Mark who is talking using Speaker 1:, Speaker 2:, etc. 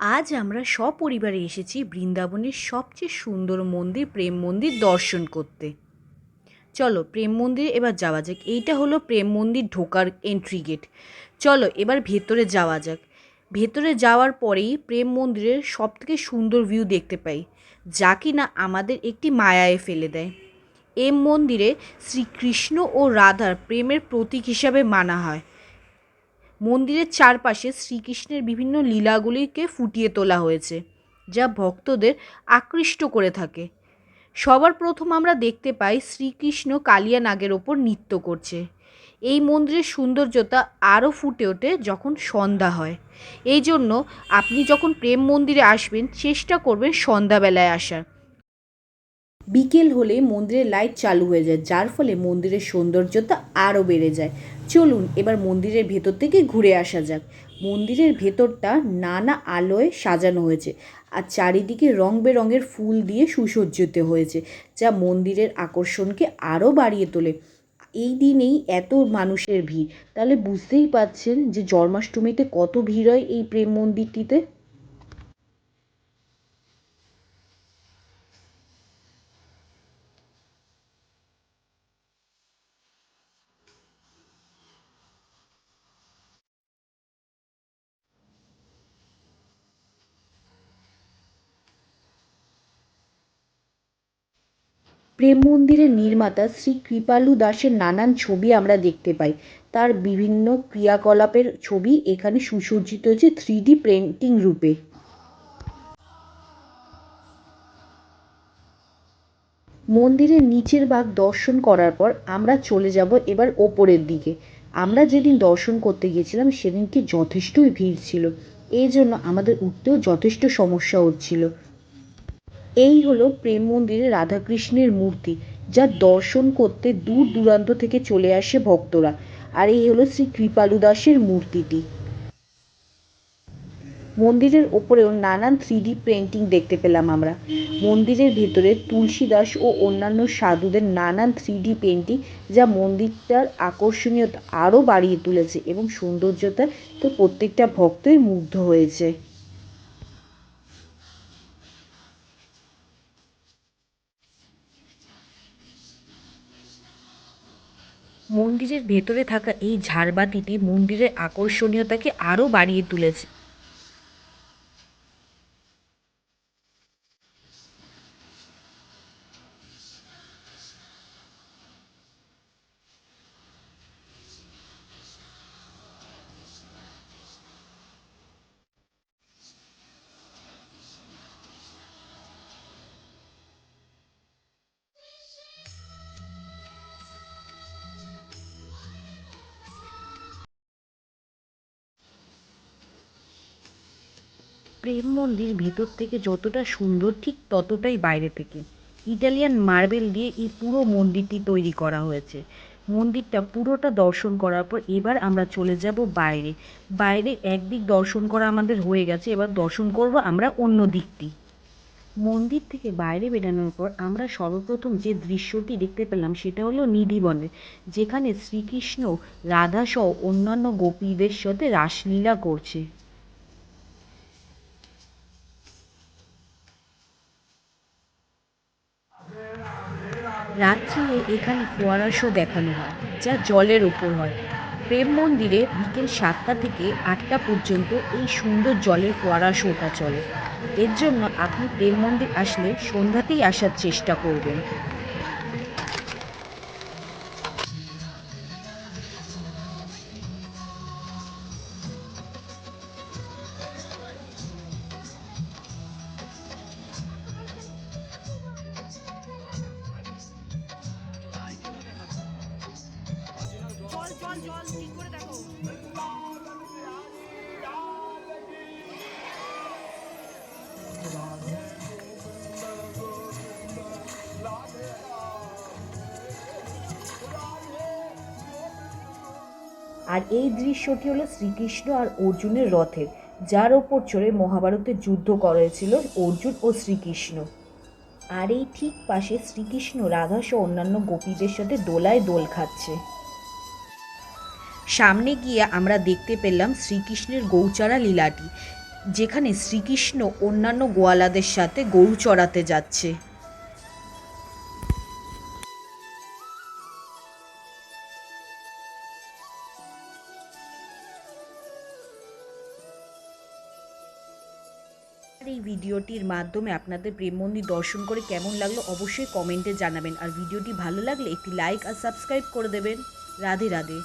Speaker 1: আজ আমরা সপরিবারে এসেছি বৃন্দাবনের সবচেয়ে সুন্দর মন্দির, প্রেম মন্দির দর্শন করতে। চলো প্রেম মন্দিরে এবার যাওয়া যাক। এইটা হলো প্রেম মন্দির ঢোকার এন্ট্রি গেট চলো এবার ভেতরে যাওয়া যাক। ভেতরে যাওয়ার পরেই প্রেম মন্দিরের সবথেকে সুন্দর ভিউ দেখতে পাই, যা কিনা আমাদের একটি মায়ায় ফেলে দেয়। এ মন্দিরে শ্রীকৃষ্ণ ও রাধার প্রেমের প্রতীক হিসাবে মানা হয়। মন্দিরের চারপাশে শ্রীকৃষ্ণের বিভিন্ন লীলাগুলিকে ফুটিয়ে তোলা হয়েছে, যা ভক্তদের আকৃষ্ট করে থাকে। সবার প্রথম আমরা দেখতে পাই শ্রীকৃষ্ণ কালিয়া নাগের ওপর নৃত্য করছে। এই মন্দিরের সৌন্দর্যতা আরও ফুটে ওঠে যখন সন্ধ্যা হয়। এই জন্য আপনি যখন প্রেম মন্দিরে আসবেন, চেষ্টা করবেন সন্ধ্যাবেলায় আসার। বিকেল হলে মন্দিরের লাইট চালু হয়ে যায়, যার ফলে মন্দিরের সৌন্দর্যতা আরও বেড়ে যায়। চলুন এবার মন্দিরের ভেতর থেকে ঘুরে আসা যাক। মন্দিরের ভেতরটা নানা আলোয় সাজানো হয়েছে আর চারিদিকে রং বেরঙের ফুল দিয়ে সুসজ্জিত হয়েছে, যা মন্দিরের আকর্ষণকে আরও বাড়িয়ে তোলে। এই দিনেই এত মানুষের ভিড়। তাহলে বুঝতেই পারছেন যে জন্মাষ্টমীতে কত ভিড় হয় এই প্রেম মন্দিরটিতে? প্রেম মন্দিরের নির্মাতা শ্রী কৃপালু দাসের নানান ছবি আমরা দেখতে পাই। তার বিভিন্ন ক্রিয়াকলাপের ছবি এখানে সুসজ্জিত হয়েছে থ্রি ডি পেন্টিং রূপে। মন্দিরের নিচের ভাগ দর্শন করার পর আমরা চলে যাব এবার ওপরের দিকে। আমরা যেদিন দর্শন করতে গিয়েছিলাম সেদিনকে যথেষ্টই ভিড় ছিল। এই জন্য আমাদের উঠতেও যথেষ্ট সমস্যা হচ্ছিল। এই হলো প্রেম মন্দিরে রাধাকৃষ্ণের মূর্তি, যা দর্শন করতে দূর দূরান্ত থেকে চলে আসে ভক্তরা। আর এই হলো শ্রী কৃপালু দাসের মূর্তিটি। মন্দিরের ওপরেও নানান থ্রি ডি পেন্টিং দেখতে পেলাম আমরা। মন্দিরের ভেতরে তুলসী দাস ও অন্যান্য সাধুদের নানান থ্রি ডি পেন্টিং যা মন্দিরটার আকর্ষণীয়তা আরও বাড়িয়ে তুলেছে এবং সৌন্দর্যতা তো প্রত্যেকটা ভক্তই মুগ্ধ হয়েছে। মন্দিরের ভেতরে থাকা এই ঝাড়বাতিটি মন্দিরের আকর্ষণীয়তাকে আরও বাড়িয়ে তুলেছে। প্রেম মন্দির ভেতর থেকে যতটা সুন্দর, ঠিক ততটাই বাইরে থেকে। ইটালিয়ান মার্বেল দিয়ে এই পুরো মন্দিরটি তৈরি করা হয়েছে। মন্দিরটা পুরোটা দর্শন করার পর এবার আমরা চলে যাব বাইরে। বাইরে একদিক দর্শন করা আমাদের হয়ে গেছে, এবার দর্শন করব আমরা অন্য দিকটি। মন্দির থেকে বাইরে বেরানোর পর আমরা সর্বপ্রথম যে দৃশ্যটি দেখতে পেলাম সেটা হলো নিধিবনে যেখানে শ্রীকৃষ্ণ রাধা সহ অন্যান্য গোপীদের সাথে রাসলীলা করছে। রাত্রে এখানে ফোয়ারা শো দেখানো হয়, যা জলের ওপর হয়। প্রেম মন্দিরে বিকেল সাতটা থেকে আটটা পর্যন্ত এই সুন্দর জলের ফোয়ারা শোটা চলে। এর জন্য আপনি প্রেম মন্দির আসলে সন্ধ্যাতেই আসার চেষ্টা করবেন।
Speaker 2: জল ঠিক করে দেখো?
Speaker 1: আর এই দৃশ্যটি হলো শ্রীকৃষ্ণ আর অর্জুনের রথের, যার ওপর চড়ে মহাভারতে যুদ্ধ করেছিল অর্জুন ও শ্রীকৃষ্ণ। আর এই ঠিক পাশে শ্রীকৃষ্ণ রাধা সহ অন্যান্য গোপীদের সাথে দোলায় দোল খাচ্ছে। সামনে গিয়ে আমরা দেখতে পেলাম শ্রীকৃষ্ণের গৌচারা লীলাটি, যেখানে শ্রীকৃষ্ণ অন্যান্য গোয়ালাদের সাথে গরু চড়াতে যাচ্ছে। এই ভিডিওটির মাধ্যমে আপনাদের প্রেম মন্দির দর্শন করে কেমন লাগল অবশ্যই কমেন্টে জানাবেন। আর ভিডিওটি ভালো লাগলে একটি লাইক আর সাবস্ক্রাইব করে দেবেন। রাধে রাধে।